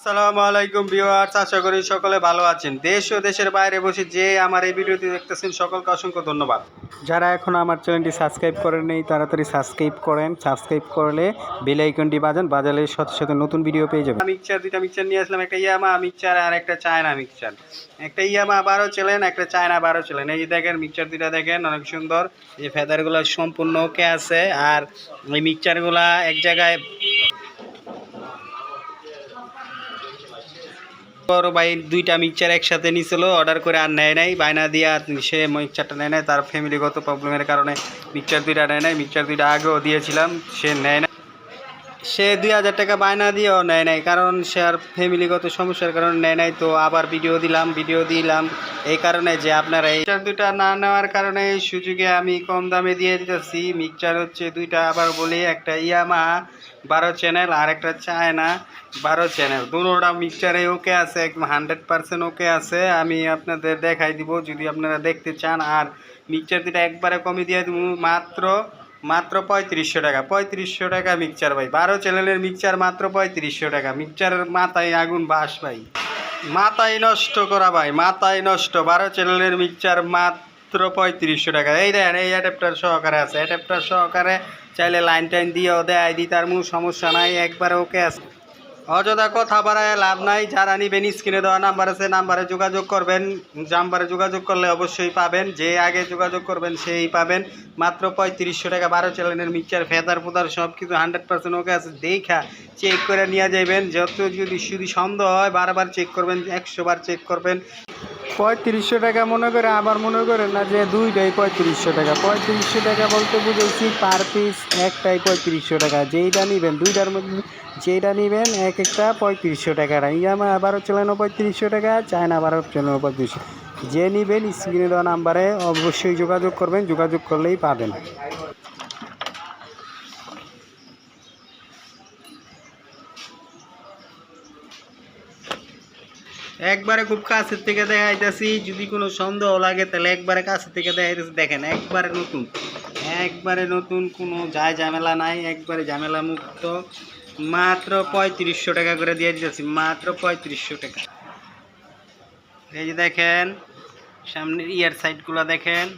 আসসালামু আলাইকুম ভিউয়ার্স, আশা করি সকলে ভালো আছেন। দেশ ও দেশের বাইরে বসে যে আমার এই ভিডিওটি দেখতেছেন, সকলকে অসংখ্য ধন্যবাদ। যারা এখন আমার চ্যানেলটি সাবস্ক্রাইব করেন নেই, তাড়াতাড়ি সাবস্ক্রাইব করেন। সাবস্ক্রাইব করলে বেল আইকনটি বাজান, বাজালে সাথে সাথে নতুন ভিডিও পেয়ে যাবেন। মিক্সচার, দুইটা মিক্সচার নিয়ে আসলাম, একটা ইয়ামা মিক্সচার আর একটা চায়না মিক্সচার। একটা ইয়ামা বারো ছিলেন একটা চায়না বারো ছিলেন এই যে দেখেন, মিক্সচার দুইটা দেখেন, অনেক সুন্দর। এই ফেদারগুলো সম্পূর্ণ ওকে আছে, আর এই মিক্সচারগুলা এক জায়গায় বড় ভাই দুইটা মিক্সচার একসাথে নিয়েছিল অর্ডার করে আর নেয় নাই, বায়না দিয়ে আর সে মিক্সচারটা নেয় নাই, তার ফ্যামিলিগত প্রবলেমের কারণে মিক্সার দুইটা নেয় নাই, মিক্সচার দুইটা আগেও দিয়েছিলাম, সে নেয় সে দুই হাজার টাকা বায়না দিয়েও নেয় নাই, কারণ সে আর ফ্যামিলিগত সমস্যার কারণে নেয় নাই। তো আবার ভিডিও দিলাম ভিডিও দিলাম, এই কারণে যে আপনারা এই দুইটা না নেওয়ার কারণে সুযোগে আমি কম দামে দিয়ে দিতেছি। মিক্সচার হচ্ছে দুইটা, আবার বলি একটা ইয়ামা, বারো চ্যানেল আর একটা চায়না, বারো চ্যানেল দুটোটা মিক্সচারে ওকে আছে, একদম হান্ড্রেড পার্সেন্ট ওকে আছে। আমি আপনাদের দেখাই দিব, যদি আপনারা দেখতে চান। আর মিক্সচার দুটা একবারে কমে দিয়ে দিব, মাত্র মাত্র পঁয়ত্রিশশো টাকা পঁয়ত্রিশশো টাকা মিক্সার ভাই। বারো চ্যানেলের মিক্সার মাত্র পঁয়ত্রিশশো টাকা। মিক্সচারের মাথায় আগুন বাস ভাই। মাথায় নষ্ট করা ভাই, মাথায় নষ্ট। বারো চ্যানেলের মিক্সচার মাত্র পঁয়ত্রিশশো টাকা। এই দেখেন, এই অ্যাডাপ্টার সহকারে আছে। অ্যাডাপ্টার সহকারে চাইলে লাইন টাইন দিয়েও দেয়, দি তার মূল সমস্যা নাই, একবার ওকে আছে। অযথা কথা বাড়ায় লাভ নাই। যারা নিবেন স্ক্রিনে দেওয়া নাম্বার আছে, নাম্বারে যোগাযোগ করবেন। নাম্বারে যোগাযোগ করলে অবশ্যই পাবেন। যে আগে যোগাযোগ করবেন, সেই পাবেন। মাত্র পঁয়ত্রিশশো টাকা বারো চ্যানেলের মিক্সচার ফেদার ফুদার সব কিছু হান্ড্রেড পার্সেন্ট ওকে আছে। দেখা চেক করে নিয়ে যাবেন যত যদি শুধু সন্দেহ হয়, বারবার চেক করবেন একশোবার চেক করবেন। পঁয়ত্রিশশো টাকা মনে করে, আবার মনে করেন না যে দুইটাই পঁয়ত্রিশশো টাকা। পঁয়ত্রিশশো টাকা বলতে বুঝেছি পার পিস একটাই পঁয়ত্রিশশো টাকা। যেইটা নেবেন, দুইটার মধ্যে যেইটা নেবেন, এক একটা পঁয়ত্রিশশো টাকা। ইয়ামা বারো চালানো পঁয়ত্রিশশো টাকা, চায়না বারো চালানো পঁয়ত্রিশশো। যে নেবেন স্ক্রিনে দেওয়া নাম্বারে অবশ্যই যোগাযোগ করবেন, যোগাযোগ করলেই পাবেন। একবারে খুব কাছের থেকে দেখাইতেছি। যদি কোনো সন্দেহ লাগে, তাহলে একবারে কাছের থেকে দেখাইতেছি। দেখেন, একবারে নতুন। একবারে নতুন, কোনো যায় ঝামেলা নাই, একবারে ঝামেলা মুক্ত। মাত্র পঁয়ত্রিশশো টাকা করে দিয়ে দিতেছি, মাত্র পঁয়ত্রিশশো টাকা। এই যে দেখেন, সামনের ইয়ার সাইডগুলো দেখেন।